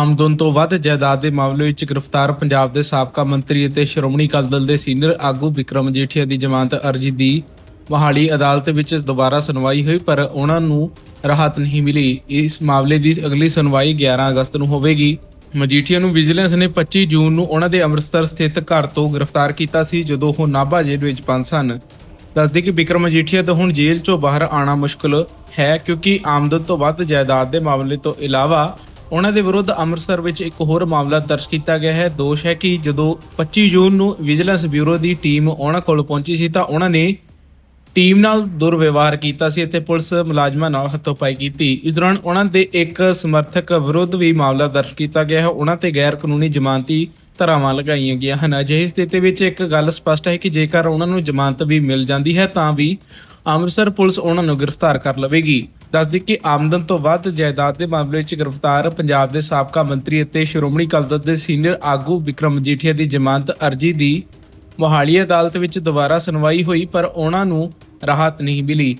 ਆਮਦਨ ਤੋਂ ਵੱਧ ਜਾਇਦਾਦ ਦੇ ਮਾਮਲੇ ਵਿੱਚ ਗ੍ਰਿਫਤਾਰ ਪੰਜਾਬ ਦੇ ਸਾਬਕਾ ਮੰਤਰੀ ਅਤੇ ਸ਼੍ਰੋਮਣੀ ਅਕਾਲੀ ਦਲ ਦੇ ਸੀਨੀਅਰ ਆਗੂ ਵਿਕਰਮ ਜੀਠੀਆ ਦੀ ਜ਼ਮਾਨਤ ਅਰਜ਼ੀ ਦੀ ਮੋਹਾਲੀ ਅਦਾਲਤ ਵਿੱਚ ਦੁਬਾਰਾ ਸੁਣਵਾਈ ਹੋਈ, ਪਰ ਉਹਨਾਂ ਨੂੰ ਰਾਹਤ ਨਹੀਂ ਮਿਲੀ। ਇਸ ਮਾਮਲੇ ਦੀ ਅਗਲੀ ਸੁਣਵਾਈ 11 ਅਗਸਤ ਨੂੰ ਹੋਵੇਗੀ। ਮਜੀਠੀਆ ਨੂੰ ਵਿਜੀਲੈਂਸ ਨੇ 25 ਜੂਨ ਨੂੰ ਉਹਨਾਂ ਦੇ ਅੰਮ੍ਰਿਤਸਰ ਸਥਿਤ ਘਰ ਤੋਂ ਗ੍ਰਿਫਤਾਰ ਕੀਤਾ ਸੀ, ਜਦੋਂ ਉਹ ਨਾਭਾ ਜੇਲ੍ਹ ਵਿੱਚ ਬੰਦ ਸਨ। ਦੱਸਦੇ ਕਿ ਵਿਕਰਮ ਮਜੀਠੀਆ ਤੋਂ ਹੁਣ ਜੇਲ੍ਹ ਚੋਂ ਬਾਹਰ ਆਉਣਾ ਮੁਸ਼ਕਲ ਹੈ, ਕਿਉਂਕਿ ਆਮਦਨ ਤੋਂ ਵੱਧ ਜਾਇਦਾਦ ਦੇ ਮਾਮਲੇ ਤੋਂ ਇਲਾਵਾ ਉਹਨਾਂ ਦੇ ਵਿਰੁੱਧ ਅੰਮ੍ਰਿਤਸਰ ਵਿੱਚ ਇੱਕ ਹੋਰ ਮਾਮਲਾ ਦਰਜ ਕੀਤਾ ਗਿਆ ਹੈ। ਦੋਸ਼ ਹੈ ਕਿ ਜਦੋਂ 25 ਜੂਨ ਨੂੰ ਵਿਜੀਲੈਂਸ ਬਿਊਰੋ ਦੀ ਟੀਮ ਉਹਨਾਂ ਕੋਲ ਪਹੁੰਚੀ ਸੀ ਤਾਂ ਉਹਨਾਂ ਨੇ ਟੀਮ ਨਾਲ ਦੁਰਵਿਵਹਾਰ ਕੀਤਾ ਸੀ ਅਤੇ ਪੁਲਿਸ ਮੁਲਾਜ਼ਮਾਂ ਨਾਲ ਹੱਥੋਂਪਾਈ ਕੀਤੀ। ਇਸ ਦੌਰਾਨ ਉਹਨਾਂ ਦੇ ਇੱਕ ਸਮਰਥਕ ਵਿਰੁੱਧ ਵੀ ਮਾਮਲਾ ਦਰਜ ਕੀਤਾ ਗਿਆ ਹੈ। ਉਹਨਾਂ ਤੇ ਗੈਰ ਕਾਨੂੰਨੀ ਜ਼ਮਾਨਤੀ ਧਾਰਾਵਾਂ ਲਗਾਈਆਂ ਗਈਆਂ ਹਨ। ਅਜਿਹੀ ਸਥਿਤੀ ਵਿੱਚ ਇੱਕ ਗੱਲ ਸਪਸ਼ਟ ਹੈ ਕਿ ਜੇਕਰ ਉਹਨਾਂ ਨੂੰ ਜ਼ਮਾਨਤ ਵੀ ਮਿਲ ਜਾਂਦੀ ਹੈ, ਤਾਂ ਵੀ ਅੰਮ੍ਰਿਤਸਰ ਪੁਲਿਸ ਉਹਨਾਂ ਨੂੰ ਗ੍ਰਿਫਤਾਰ ਕਰ ਲਵੇਗੀ। ਦੱਸਦੀ ਕਿ ਆਮਦਨ ਤੋਂ ਵੱਧ ਜਾਇਦਾਦ ਦੇ ਮਾਮਲੇ ਵਿੱਚ ਗ੍ਰਿਫਤਾਰ ਪੰਜਾਬ ਦੇ ਸਾਬਕਾ ਮੰਤਰੀ ਅਤੇ ਸ਼੍ਰੋਮਣੀ ਅਕਾਲੀ ਦਲ ਦੇ ਸੀਨੀਅਰ ਆਗੂ ਵਿਕਰਮ ਮਜੀਠੀਆ ਦੀ ਜ਼ਮਾਨਤ ਅਰਜ਼ੀ ਦੀ ਮੋਹਾਲੀ ਅਦਾਲਤ ਵਿੱਚ ਦੁਬਾਰਾ ਸੁਣਵਾਈ ਹੋਈ, ਪਰ ਉਹਨਾਂ ਨੂੰ ਰਾਹਤ ਨਹੀਂ ਮਿਲੀ।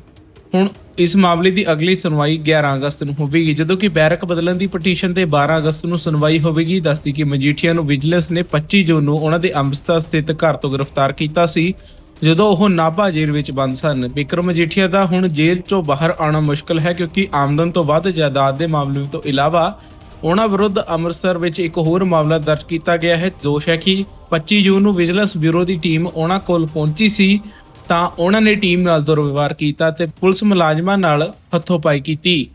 ਹੁਣ ਇਸ ਮਾਮਲੇ ਦੀ ਅਗਲੀ ਸੁਣਵਾਈ 11 ਅਗਸਤ ਨੂੰ ਹੋਵੇਗੀ। ਜਦੋਂ ਕਿ ਬੈਰਕ ਬਦਲਣ ਦੀ ਪਟੀਸ਼ਨ ਤੇ 12 ਅਗਸਤ ਨੂੰ ਸੁਣਵਾਈ ਹੋਵੇਗੀ। ਦੱਸਦੀ ਕਿ ਮਜੀਠੀਆ ਨੂੰ ਵਿਜੀਲੈਂਸ ਨੇ 25 ਜੂਨ ਨੂੰ ਉਹਨਾਂ ਦੇ ਅੰਮ੍ਰਿਤਸਰ ਸਥਿਤ ਘਰ ਤੋਂ ਗ੍ਰਿਫਤਾਰ ਕੀਤਾ ਸੀ। ਜਦੋਂ ਉਹ ਨਾਭਾ ਜੇਲ੍ਹ ਵਿੱਚ ਬੰਦ ਸਨ। ਵਿਕਰਮ ਮਜੀਠੀਆ ਦਾ ਹੁਣ ਜੇਲ੍ਹ ਤੋਂ ਬਾਹਰ ਆਉਣਾ ਮੁਸ਼ਕਲ ਹੈ ਕਿਉਂਕਿ ਆਮਦਨ ਤੋਂ ਵੱਧ ਜਾਇਦਾਦ ਦੇ ਮਾਮਲੇ ਤੋਂ ਇਲਾਵਾ ਉਹਨਾਂ ਵਿਰੁੱਧ ਅੰਮ੍ਰਿਤਸਰ ਵਿੱਚ ਇੱਕ ਹੋਰ ਮਾਮਲਾ ਦਰਜ ਕੀਤਾ ਗਿਆ ਹੈ। ਦੋਸ਼ ਹੈ ਕਿ 25 ਜੂਨ ਨੂੰ ਵਿਜੀਲੈਂਸ ਬਿਊਰੋ ਦੀ ਟੀਮ ਉਹਨਾਂ ਕੋਲ ਪਹੁੰਚੀ ਸੀ। ਤਾਂ ਉਹਨਾਂ ਨੇ ਟੀਮ ਨਾਲ ਦੁਰਵਿਵਹਾਰ ਕੀਤਾ ਤੇ ਪੁਲਿਸ ਮੁਲਾਜ਼ਮਾਂ ਨਾਲ ਹੱਥੋਂਪਾਈ ਕੀਤੀ।